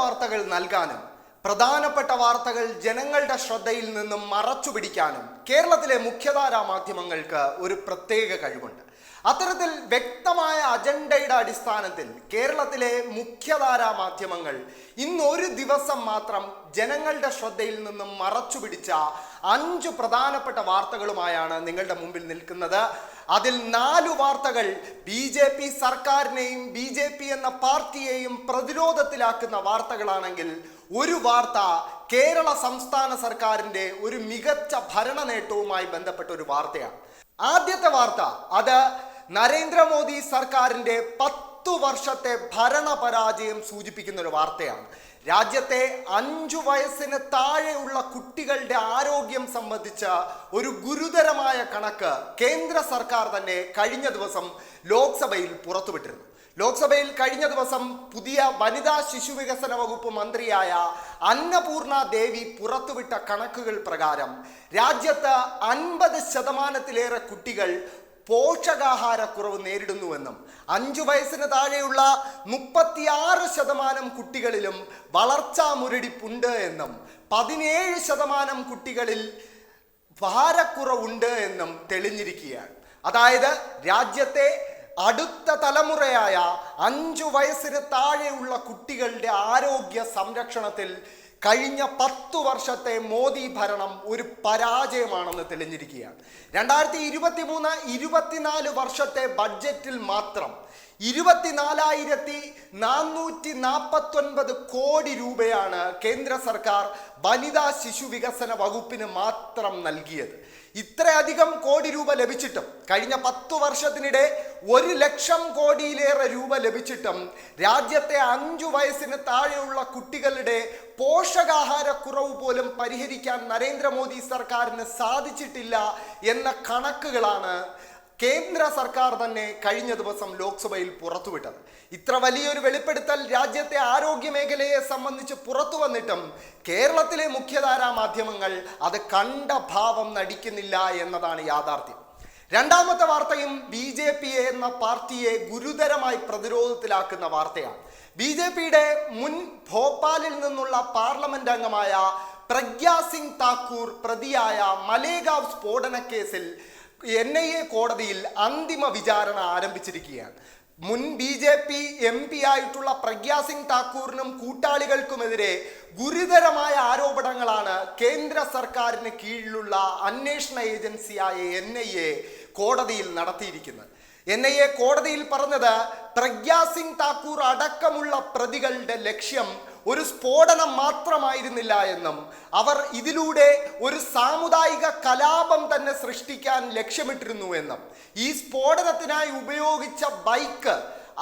വാർത്തകൾ നൽകാനും പ്രധാനപ്പെട്ട വാർത്തകൾ ജനങ്ങളുടെ ശ്രദ്ധയിൽ നിന്നും മറച്ചുപിടിക്കാനും കേരളത്തിലെ മുഖ്യധാരാ മാധ്യമങ്ങൾക്ക് ഒരു പ്രത്യേക കഴിവുണ്ട്. അത്തരത്തിൽ വ്യക്തമായ അജണ്ടയുടെ അടിസ്ഥാനത്തിൽ കേരളത്തിലെ മുഖ്യധാരാ മാധ്യമങ്ങൾ ഇന്ന് ഒരു ദിവസം മാത്രം ജനങ്ങളുടെ ശ്രദ്ധയിൽ നിന്നും മറച്ചുപിടിച്ച അഞ്ച് പ്രധാനപ്പെട്ട വാർത്തകളുമായാണ് നിങ്ങളുടെ മുമ്പിൽ നിൽക്കുന്നത്. അതിൽ നാല് വാർത്തകൾ ബി ജെ പി സർക്കാരിനെയും ബി ജെ പി എന്ന പാർട്ടിയെയും പ്രതിരോധത്തിലാക്കുന്ന വാർത്തകളാണെങ്കിൽ ഒരു വാർത്ത കേരള സംസ്ഥാന സർക്കാരിന്റെ ഒരു മികച്ച ഭരണ നേട്ടവുമായി ബന്ധപ്പെട്ട ഒരു വാർത്തയാണ്. ആദ്യത്തെ വാർത്ത അത് നരേന്ദ്രമോദി സർക്കാരിന്റെ പത്തു വർഷത്തെ ഭരണ പരാജയം സൂചിപ്പിക്കുന്ന ഒരു വാർത്തയാണ്. രാജ്യത്തെ അഞ്ചു വയസ്സിന് താഴെയുള്ള കുട്ടികളുടെ ആരോഗ്യം സംബന്ധിച്ച ഒരു ഗുരുതരമായ കണക്ക് കേന്ദ്ര സർക്കാർ തന്നെ കഴിഞ്ഞ ദിവസം ലോക്സഭയിൽ പുറത്തുവിട്ടിരുന്നു. ലോക്സഭയിൽ കഴിഞ്ഞ ദിവസം പുതിയ വനിതാ ശിശു വികസന വകുപ്പ് മന്ത്രിയായ അന്നപൂർണ ദേവി പുറത്തുവിട്ട കണക്കുകൾ പ്രകാരം രാജ്യത്ത് അൻപത് ശതമാനത്തിലേറെ കുട്ടികൾ പോഷകാഹാരക്കുറവ് നേരിടുന്നുവെന്നും അഞ്ചു വയസ്സിന് താഴെയുള്ള മുപ്പത്തിയാറ് ശതമാനം കുട്ടികളിലും വളർച്ചാ മുരടിപ്പുണ്ട് എന്നും പതിനേഴ് ശതമാനം കുട്ടികളിൽ ഭാരക്കുറവുണ്ട് എന്നും തെളിഞ്ഞിരിക്കുകയാണ്. അതായത് രാജ്യത്തെ അടുത്ത തലമുറയായ അഞ്ചു വയസ്സിന് താഴെയുള്ള കുട്ടികളുടെ ആരോഗ്യ സംരക്ഷണത്തിൽ കഴിഞ്ഞ പത്തു വർഷത്തെ മോദി ഭരണം ഒരു പരാജയമാണെന്ന് തെളിഞ്ഞിരിക്കുകയാണ്. രണ്ടായിരത്തി ഇരുപത്തി മൂന്ന് ഇരുപത്തിനാല് വർഷത്തെ ബഡ്ജറ്റിൽ മാത്രം ഇരുപത്തിനാലായിരത്തി നാനൂറ്റി നാൽപ്പത്തൊൻപത് കോടി രൂപയാണ് കേന്ദ്ര സർക്കാർ വനിതാ ശിശു വികസന വകുപ്പിന് മാത്രം നൽകിയത്. ഇത്രയധികം കോടി രൂപ ലഭിച്ചിട്ടും കഴിഞ്ഞ പത്തു വർഷത്തിനിടെ ഒരു ലക്ഷം കോടിയിലേറെ രൂപ ലഭിച്ചിട്ടും രാജ്യത്തെ അഞ്ചു വയസ്സിന് താഴെയുള്ള കുട്ടികളുടെ പോഷകാഹാരക്കുറവ് പോലും പരിഹരിക്കാൻ നരേന്ദ്രമോദി സർക്കാരിന് സാധിച്ചിട്ടില്ല എന്ന കണക്കുകളാണ് കേന്ദ്ര സർക്കാർ തന്നെ കഴിഞ്ഞ ദിവസം ലോക്സഭയിൽ പുറത്തുവിട്ടത്. ഇത്ര വലിയൊരു വെളിപ്പെടുത്തൽ രാജ്യത്തെ ആരോഗ്യ മേഖലയെ സംബന്ധിച്ച് പുറത്തു വന്നിട്ടും കേരളത്തിലെ മുഖ്യധാരാ മാധ്യമങ്ങൾ അത് കണ്ട ഭാവം നടിക്കുന്നില്ല എന്നതാണ് യാഥാർത്ഥ്യം. രണ്ടാമത്തെ വാർത്തയും ബി ജെ പി എന്ന പാർട്ടിയെ ഗുരുതരമായി പ്രതിരോധത്തിലാക്കുന്ന വാർത്തയാണ്. ബി ജെ പിയുടെ മുൻ ഭോപ്പാലിൽ നിന്നുള്ള പാർലമെന്റ് അംഗമായ പ്രഗ്യാ സിംഗ് താക്കൂർ പ്രതിയായ മലേഗാവ് സ്ഫോടന കേസിൽ എൻ ഐ എ കോടതിയിൽ അന്തിമ വിചാരണ ആരംഭിച്ചിരിക്കുകയാണ്. മുൻ B J P M P ആയിട്ടുള്ള പ്രഗ്യാ സിംഗ് താക്കൂറിനും കൂട്ടാളികൾക്കുമെതിരെ ഗുരുതരമായ ആരോപണങ്ങളാണ് കേന്ദ്ര സർക്കാരിന് കീഴിലുള്ള അന്വേഷണ ഏജൻസിയായ എൻ ഐ എ കോടതിയിൽ നടത്തിയിരിക്കുന്നത്. എൻ ഐ എ കോടതിയിൽ പറഞ്ഞത് പ്രഗ്യാ സിംഗ് താക്കൂർ അടക്കമുള്ള പ്രതികളുടെ ലക്ഷ്യം ഒരു സ്ഫോടനം മാത്രമായിരുന്നില്ല എന്നും അവർ ഇതിലൂടെ ഒരു സാമുദായിക കലാപം തന്നെ സൃഷ്ടിക്കാൻ ലക്ഷ്യമിട്ടിരുന്നു എന്നും. ഈ സ്ഫോടനത്തിനായി ഉപയോഗിച്ച ബൈക്ക്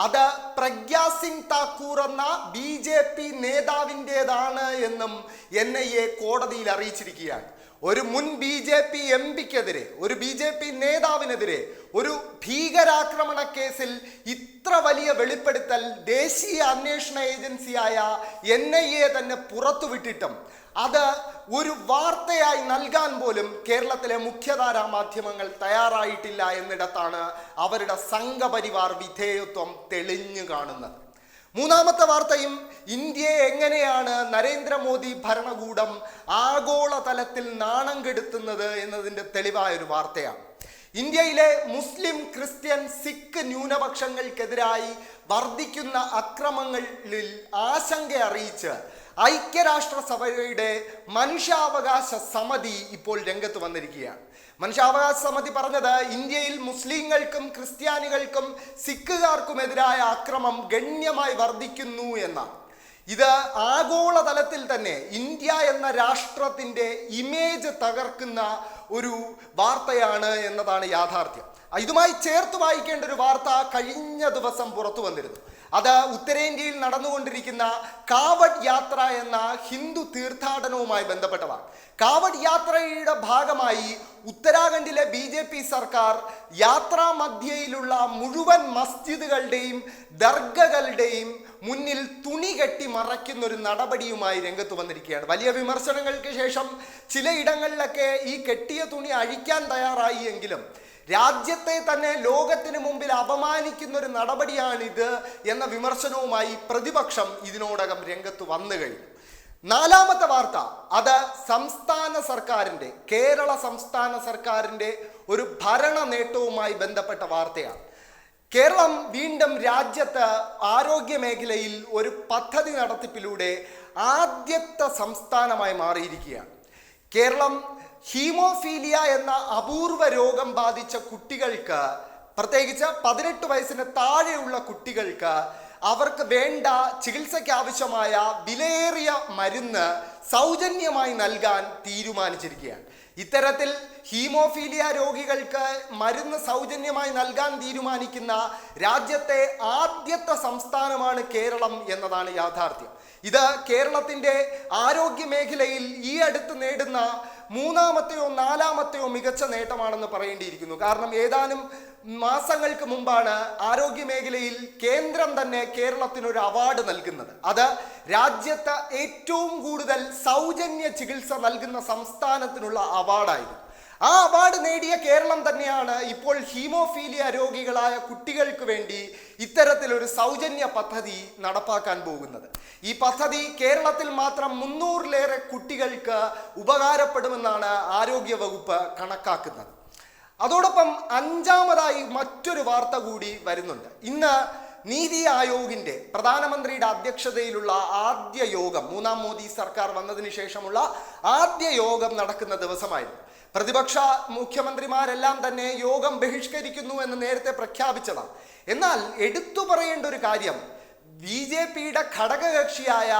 അത് പ്രഗ്യാ സിംഗ് താക്കൂർ എന്ന ബി ജെ പി നേതാവിന്റെതാണ് എന്നും എൻ ഐ എ കോടതിയിൽ അറിയിച്ചിരിക്കുകയാണ്. ഒരു മുൻ ബി ജെ പി എം പിക്കെതിരെ ഒരു ബി ജെ പി നേതാവിനെതിരെ ഒരു ഭീകരാക്രമണ കേസിൽ ഇത്ര വലിയ വെളിപ്പെടുത്തൽ ദേശീയ അന്വേഷണ ഏജൻസിയായ എൻ ഐ എ തന്നെ പുറത്തുവിട്ടിട്ടും അത് ഒരു വാർത്തയായി നൽകാൻ പോലും കേരളത്തിലെ മുഖ്യധാരാ മാധ്യമങ്ങൾ തയ്യാറായിട്ടില്ല എന്നിടത്താണ് അവരുടെ സംഘപരിവാർ വിധേയത്വം തെളിഞ്ഞു കാണുന്നത്. മൂന്നാമത്തെ വാർത്തയും ഇന്ത്യയെ എങ്ങനെയാണ് നരേന്ദ്രമോദി ഭരണകൂടം ആഗോളതലത്തിൽ നാണം കെടുത്തുന്നത് എന്നതിന്റെ തെളിവായ ഒരു വാർത്തയാണ്. ഇന്ത്യയിലെ മുസ്ലിം ക്രിസ്ത്യൻ സിഖ് ന്യൂനപക്ഷങ്ങൾക്കെതിരായി വർദ്ധിക്കുന്ന അക്രമങ്ങളിൽ ആശങ്ക അറിയിച്ച് ഐക്യരാഷ്ട്രസഭയുടെ മനുഷ്യാവകാശ സമിതി ഇപ്പോൾ രംഗത്ത് വന്നിരിക്കുകയാണ്. മനുഷ്യാവകാശ സമിതി പറഞ്ഞത് ഇന്ത്യയിൽ മുസ്ലിങ്ങൾക്കും ക്രിസ്ത്യാനികൾക്കും സിഖുകാർക്കുമെതിരായ അക്രമം ഗണ്യമായി വർദ്ധിക്കുന്നു എന്നാണ്. ഇത് ആഗോളതലത്തിൽ തന്നെ ഇന്ത്യ എന്ന രാഷ്ട്രത്തിന്റെ ഇമേജ് തകർക്കുന്ന ഒരു വാർത്തയാണ് എന്നതാണ് യാഥാർത്ഥ്യം. ഇതുമായി ചേർത്ത് വായിക്കേണ്ട ഒരു വാർത്ത കഴിഞ്ഞ ദിവസം പുറത്തു വന്നിരുന്നു. അത് ഉത്തരേന്ത്യയിൽ നടന്നുകൊണ്ടിരിക്കുന്ന കാവഡ് യാത്ര എന്ന ഹിന്ദു തീർത്ഥാടനവുമായി ബന്ധപ്പെട്ടതാണ്. കാവഡ് യാത്രയുടെ ഭാഗമായി ഉത്തരാഖണ്ഡിലെ ബി ജെ പി സർക്കാർ യാത്രാ മധ്യയിലുള്ള മുഴുവൻ മസ്ജിദുകളുടെയും ദർഗകളുടെയും മുന്നിൽ തുണി കെട്ടി മറയ്ക്കുന്ന ഒരു നടപടിയുമായി രംഗത്ത് വന്നിരിക്കുകയാണ്. വലിയ വിമർശനങ്ങൾക്ക് ശേഷം ചിലയിടങ്ങളിലൊക്കെ ഈ കെട്ടിയ തുണി അഴിക്കാൻ തയ്യാറായി എങ്കിലും രാജ്യത്തെ തന്നെ ലോകത്തിന് മുമ്പിൽ അപമാനിക്കുന്ന ഒരു നടപടിയാണിത് എന്ന വിമർശനവുമായി പ്രതിപക്ഷം ഇതിനോടകം രംഗത്ത് വന്നു കഴിഞ്ഞു. നാലാമത്തെ വാർത്ത അത് സംസ്ഥാന സർക്കാരിന്റെ കേരള സംസ്ഥാന സർക്കാരിന്റെ ഒരു ഭരണ നേട്ടവുമായി ബന്ധപ്പെട്ട വാർത്തയാണ്. കേരളം വീണ്ടും രാജ്യത്ത് ആരോഗ്യ മേഖലയിൽ ഒരു പദ്ധതി നടത്തിപ്പിലൂടെ ആദ്യത്തെ സംസ്ഥാനമായി മാറിയിരിക്കുകയാണ്. കേരളം ഹീമോഫീലിയ എന്ന അപൂർവ രോഗം ബാധിച്ച കുട്ടികൾക്ക് പ്രത്യേകിച്ച് പതിനെട്ട് വയസ്സിന് താഴെയുള്ള കുട്ടികൾക്ക് അവർക്ക് വേണ്ട ചികിത്സയ്ക്ക് ആവശ്യമായ വിലയേറിയ മരുന്ന് സൗജന്യമായി നൽകാൻ തീരുമാനിച്ചിരിക്കുകയാണ്. ഇത്തരത്തിൽ ഹീമോഫീലിയ രോഗികൾക്ക് മരുന്ന് സൗജന്യമായി നൽകാൻ തീരുമാനിക്കുന്ന രാജ്യത്തെ ആദ്യത്തെ സംസ്ഥാനമാണ് കേരളം എന്നതാണ് യാഥാർത്ഥ്യം. ഇത് കേരളത്തിന്റെ ആരോഗ്യ മേഖലയിൽ ഈ അടുത്ത് നേടുന്ന മൂന്നാമത്തെയോ നാലാമത്തെയോ മികച്ച നേട്ടമാണെന്ന് പറയേണ്ടിയിരിക്കുന്നു. കാരണം ഏതാനും മാസങ്ങൾക്ക് മുമ്പാണ് ആരോഗ്യ മേഖലയിൽ കേന്ദ്രം തന്നെ കേരളത്തിന് ഒരു അവാർഡ് നൽകുന്നത്. അത് രാജ്യത്ത് ഏറ്റവും കൂടുതൽ സൗജന്യ ചികിത്സ നൽകുന്ന സംസ്ഥാനത്തിനുള്ള അവാർഡായിരുന്നു. ആ അവാർഡ് നേടിയ കേരളം തന്നെയാണ് ഇപ്പോൾ ഹീമോഫീലിയ രോഗികളായ കുട്ടികൾക്ക് വേണ്ടി ഇത്തരത്തിലൊരു സൗജന്യ പദ്ധതി നടപ്പാക്കാൻ പോകുന്നത്. ഈ പദ്ധതി കേരളത്തിൽ മാത്രം മുന്നൂറിലേറെ കുട്ടികൾക്ക് ഉപകാരപ്പെടുമെന്നാണ് ആരോഗ്യ വകുപ്പ് കണക്കാക്കുന്നത്. അതോടൊപ്പം അഞ്ചാമതായി മറ്റൊരു വാർത്ത കൂടി വരുന്നുണ്ട്. ഇന്ന് നീതി ആയോഗിന്റെ പ്രധാനമന്ത്രിയുടെ അധ്യക്ഷതയിലുള്ള ആദ്യ യോഗം മൂന്നാം മോദി സർക്കാർ വന്നതിന് ശേഷമുള്ള ആദ്യ യോഗം നടക്കുന്ന ദിവസമായിരുന്നു. പ്രതിപക്ഷ മുഖ്യമന്ത്രിമാരെല്ലാം തന്നെ യോഗം ബഹിഷ്കരിക്കുന്നു എന്ന് നേരത്തെ പ്രഖ്യാപിച്ചതാണ്. എന്നാൽ എടുത്തു പറയേണ്ട ഒരു കാര്യം ബി ജെ പിയുടെ ഘടകകക്ഷിയായ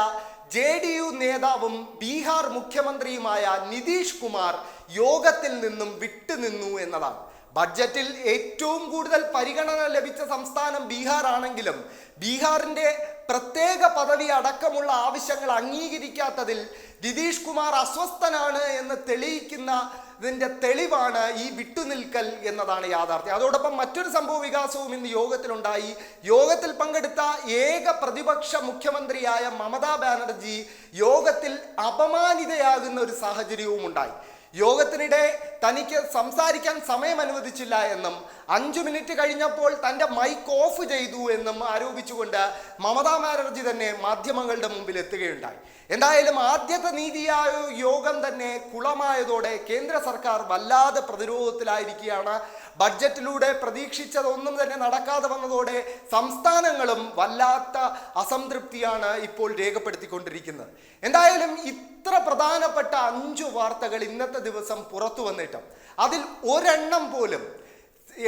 ജെ ഡി യു നേതാവും ബീഹാർ മുഖ്യമന്ത്രിയുമായ നിതീഷ് കുമാർ യോഗത്തിൽ നിന്നും വിട്ടുനിന്നു എന്നതാണ്. ബഡ്ജറ്റിൽ ഏറ്റവും കൂടുതൽ പരിഗണന ലഭിച്ച സംസ്ഥാനം ബീഹാർ ആണെങ്കിലും ബീഹാറിന്റെ പ്രത്യേക പദവി അടക്കമുള്ള ആവശ്യങ്ങൾ അംഗീകരിക്കാത്തതിൽ നിതീഷ് കുമാർ അസ്വസ്ഥനാണ് എന്ന് തെളിയിക്കുന്ന ഇതിന്റെ തെളിവാണ് ഈ വിട്ടുനിൽക്കൽ എന്നതാണ് യാഥാർത്ഥ്യം. അതോടൊപ്പം മറ്റൊരു സംഭവ വികാസവും ഇന്ന് യോഗത്തിലുണ്ടായി. യോഗത്തിൽ പങ്കെടുത്ത ഏക പ്രതിപക്ഷ മുഖ്യമന്ത്രിയായ മമതാ ബാനർജി യോഗത്തിൽ അപമാനിതയാകുന്ന ഒരു സാഹചര്യവും ഉണ്ടായി യോഗത്തിനിടെ തനിക്ക് സംസാരിക്കാൻ സമയം അനുവദിച്ചില്ല എന്നും അഞ്ചു മിനിറ്റ് കഴിഞ്ഞപ്പോൾ തന്റെ മൈക്ക് ഓഫ് ചെയ്തു എന്നും ആരോപിച്ചുകൊണ്ട് മമതാ ബാനർജി തന്നെ മാധ്യമങ്ങളുടെ മുമ്പിൽ എത്തുകയുണ്ടായി. എന്തായാലും ആദ്യത്തെ നീതി ആയോഗ് യോഗം തന്നെ കുളമായതോടെ കേന്ദ്ര സർക്കാർ വല്ലാതെ പ്രതിരോധത്തിലായിരിക്കുകയാണ്. ബഡ്ജറ്റിലൂടെ പ്രതീക്ഷിച്ചതൊന്നും തന്നെ നടക്കാതെ വന്നതോടെ സംസ്ഥാനങ്ങളും വല്ലാത്ത അസംതൃപ്തിയാണ് ഇപ്പോൾ രേഖപ്പെടുത്തിക്കൊണ്ടിരിക്കുന്നത്. എന്തായാലും ഇത്ര പ്രധാനപ്പെട്ട അഞ്ചു വാർത്തകൾ ഇന്നത്തെ ദിവസം പുറത്തു വന്നിട്ടും അതിൽ ഒരെണ്ണം പോലും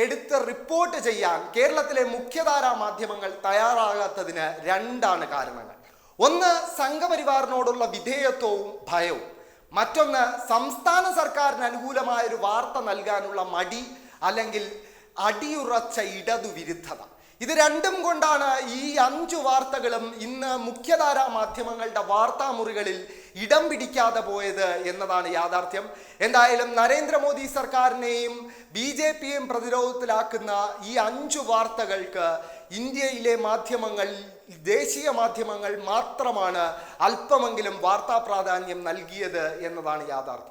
എടുത്ത് റിപ്പോർട്ട് ചെയ്യാൻ കേരളത്തിലെ മുഖ്യധാരാ മാധ്യമങ്ങൾ തയ്യാറാകാത്തതിന് രണ്ടാണ് കാരണങ്ങൾ. ഒന്ന് സംഘപരിവാറിനോടുള്ള വിധേയത്വവും ഭയവും. മറ്റൊന്ന് സംസ്ഥാന സർക്കാരിന് അനുകൂലമായ ഒരു വാർത്ത നൽകാനുള്ള മടി അല്ലെങ്കിൽ അടിയുറച്ച ഇടതുവിരുദ്ധത. ഇത് രണ്ടും കൊണ്ടാണ് ഈ അഞ്ചു വാർത്തകളും ഇന്ന് മുഖ്യധാരാ മാധ്യമങ്ങളുടെ വാർത്താമുറികളിൽ ഇടം പിടിക്കാതെ പോയത് എന്നതാണ് യാഥാർത്ഥ്യം. എന്തായാലും നരേന്ദ്രമോദി സർക്കാരിനെയും ബി ജെ പിയെയും പ്രതിരോധത്തിലാക്കുന്ന ഈ അഞ്ചു വാർത്തകൾക്ക് ഇന്ത്യയിലെ മാധ്യമങ്ങൾ ദേശീയ മാധ്യമങ്ങൾ മാത്രമാണ് അല്പമെങ്കിലും വാർത്താ പ്രാധാന്യം നൽകിയത് എന്നതാണ് യാഥാർത്ഥ്യം.